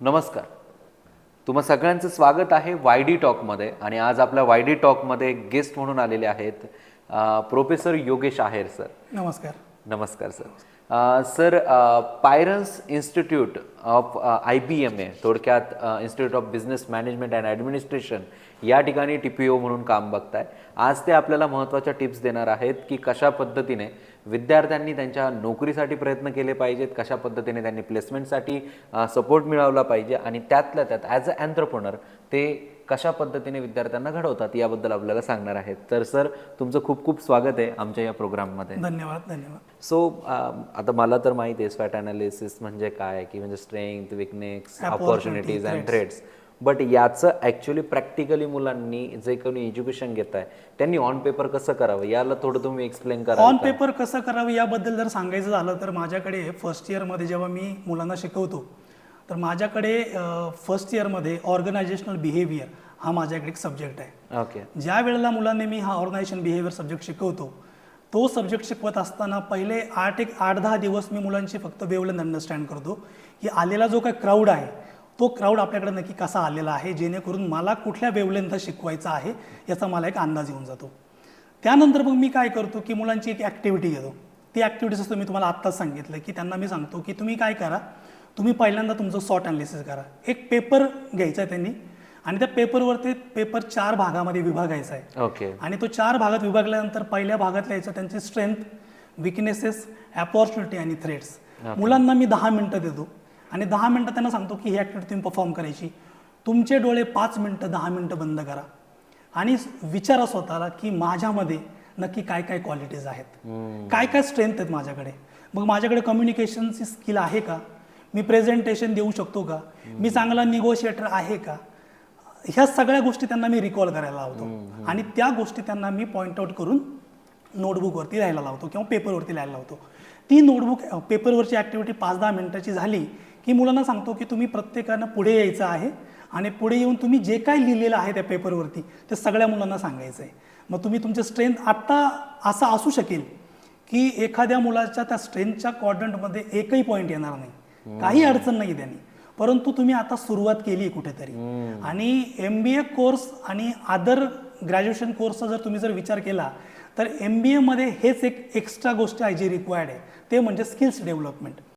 नमस्कार. तुम्हा सगळ्यांचं स्वागत आहे वाय डी टॉकमध्ये आणि आज आपल्या वाय डी टॉकमध्ये गेस्ट म्हणून आलेले आहेत प्रोफेसर योगेश आहेर सर. नमस्कार. नमस्कार sir. Sir Pirens institute of I B M A थोडक्यात institute of business management and administration या ठिकाणी टी पी ओ म्हणून काम बघताय. आज ते आपल्याला महत्त्वाच्या टिप्स देणार आहेत की कशा पद्धतीने विद्यार्थ्यांनी त्यांच्या नोकरीसाठी प्रयत्न केले पाहिजेत कशा पद्धतीने त्यांनी प्लेसमेंटसाठी सपोर्ट मिळवला पाहिजे आणि त्यातल्या त्यात ॲज अ अँथ्रप्रोनर ते कशा पद्धतीने विद्यार्थ्यांना घडवतात याबद्दल आपल्याला सांगणार आहेत. तर सर तुमचं खूप खूप स्वागत आहे आमच्या या प्रोग्राममध्ये. धन्यवाद धन्यवाद. सो आता मला तर माहिती आहे स्वॅट अनालिसिस म्हणजे काय की म्हणजे strength weakness opportunities and threats but याचं ॲक्च्युली प्रॅक्टिकली मुलांनी जे कोणी एज्युकेशन घेत आहे त्यांनी ऑन पेपर कसं करावं? याला थोडं तुम्ही एक्सप्लेन करा ऑन पेपर कसं करावं याबद्दल जर सांगायचं झालं तर माझ्याकडे फर्स्ट इयरमध्ये जेव्हा मी मुलांना शिकवतो तर माझ्याकडे फर्स्ट इयरमध्ये ऑर्गनायझेशनल बिहेवियर हा माझ्याकडे एक सब्जेक्ट आहे. ओके ज्या वेळेला मुलांनी मी हा ऑर्गनायझेशन बिहेवियर सब्जेक्ट शिकवतो तो सब्जेक्ट शिकवत असताना पहिले आठ एक आठ दहा दिवस मी मुलांची फक्त वेवलेंथ अंडरस्टँड करतो की आलेला जो काही क्राऊड आहे तो क्राऊड आपल्याकडे नक्की कसा आलेला आहे जेणेकरून मला कुठल्या वेवलेंथ शिकवायचा आहे याचा मला एक अंदाज येऊन जातो. त्यानंतर मग मी काय करतो की मुलांची एक ॲक्टिव्हिटी घेतो. ती ॲक्टिव्हिटी असतं मी तुम्हाला आत्ताच सांगितलं की त्यांना मी सांगतो की तुम्ही काय करा तुम्ही पहिल्यांदा तुमचं सॉर्ट अनालिसिस करा. एक पेपर घ्यायचा आहे त्यांनी. आणि त्या पेपरवरती पेपर चार भागामध्ये विभागायचा आहे. ओके आणि तो चार भागात विभागल्यानंतर पहिल्या भागात लिहायचं त्यांची स्ट्रेंथ विकनेसेस अपॉर्च्युनिटी आणि थ्रेड्स मुलांना मी दहा मिनटं देतो. आणि दहा मिनटं त्यांना सांगतो की ही ॲक्टिव्हिटी तुम्ही परफॉर्म करायची. तुमचे डोळे पाच मिनटं दहा मिनटं बंद करा. आणि विचारा स्वतःला की माझ्यामध्ये नक्की काय काय क्वालिटीज आहेत. काय काय स्ट्रेंथ आहेत माझ्याकडे? मग माझ्याकडे कम्युनिकेशनची स्किल आहे का? मी प्रेझेंटेशन देऊ शकतो का? मी चांगला निगोशिएटर आहे का? ह्या सगळ्या गोष्टी त्यांना मी रिकॉल करायला लावतो. आणि त्या गोष्टी त्यांना मी पॉईंट आउट करून नोटबुकवरती लिहायला लावतो किंवा पेपरवरती लिहायला लावतो. ती नोटबुक पेपरवरची ॲक्टिव्हिटी पाच दहा मिनिटाची झाली की मुलांना सांगतो की तुम्ही प्रत्येकानं पुढे यायचं आहे आणि पुढे येऊन तुम्ही जे काय लिहिलेलं आहे त्या पेपरवरती ते सगळ्या मुलांना सांगायचं आहे. मग तुम्ही तुमचे स्ट्रेंथ आत्ता असं असू शकेल की एखाद्या मुलाच्या त्या स्ट्रेंथच्या क्वाड्रंटमध्ये एकही पॉईंट येणार नाही. काही अडचण नाही त्यांनी. परंतु तुम्ही आता सुरुवात केली कुठेतरी. आणि एम बी ए कोर्स आणि अदर ग्रॅज्युएशन कोर्सचा जर तुम्ही जर विचार केला तर एम बी एमध्ये हेच एक एक्स्ट्रा गोष्ट आहे जी रिक्वायर्ड आहे. ते म्हणजे स्किल्स डेव्हलपमेंट